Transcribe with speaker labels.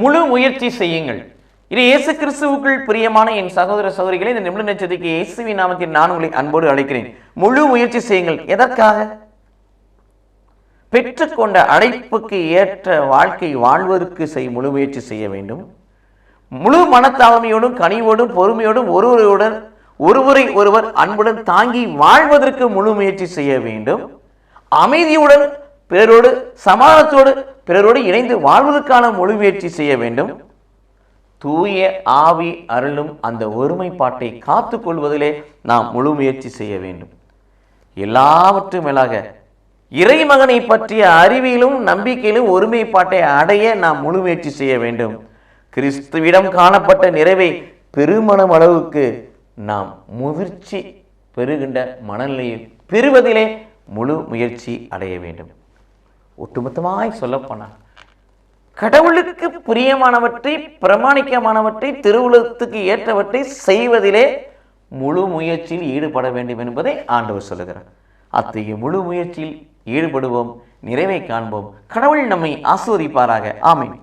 Speaker 1: முழு முயற்சி செய்யுங்கள். இது இயேசு கிறிஸ்துவுக்குள் பிரியமான என் சகோதர சகோதரிகளை இந்த நிமிட நட்சத்திற்கு இயேசுவின் நாமத்தில் நான் உங்களை அன்போடு அழைக்கிறேன். முழு முயற்சி செய்யுங்கள். எதற்காக? பெற்றுக்கொண்ட அழைப்புக்கு ஏற்ற வாழ்க்கை வாழ்வதற்கு செய் முழு முயற்சி செய்ய வேண்டும். முழு மனத்தாழ்மையோடும் கனிவோடும் பொறுமையோடும் ஒருவருடன் ஒருவரை ஒருவர் அன்புடன் தாங்கி வாழ்வதற்கு முழு முயற்சி செய்ய வேண்டும். அமைதியுடன் பிறரோடு சமாதத்தோடு பிறரோடு இணைந்து வாழ்வதற்கான முழு முயற்சி செய்ய வேண்டும். தூய ஆவி அருளும் அந்த ஒருமைப்பாட்டை காத்து கொள்வதிலே நாம் முழு முயற்சி செய்ய வேண்டும். எல்லாவற்றும் மேலாக இறைமகனை பற்றிய அறிவிலும் நம்பிக்கையிலும் ஒருமைப்பாட்டை அடைய நாம் முழு முயற்சி செய்ய வேண்டும். கிறிஸ்துவிடம் காணப்பட்ட நிறைவை பெருமணம் அளவுக்கு நாம் முதிர்ச்சி பெறுகின்ற மனநிலையில் பெறுவதிலே முழு முயற்சி அடைய வேண்டும். ஒட்டுமொத்தமாய் சொல்லப்போனால் கடவுளுக்கு பிரியமானவற்றை பிரமாணிக்கமானவற்றை திருவுலகத்துக்கு ஏற்றவற்றை செய்வதிலே முழு முயற்சியில் ஈடுபட வேண்டும் என்பதை ஆண்டவர் சொல்லுகிறார். அத்தகைய முழு முயற்சியில் ஈடுபடுவோம் நிறைவை காண்போம். கடவுள் நம்மை ஆஸ்வதிப்பாராக ஆமை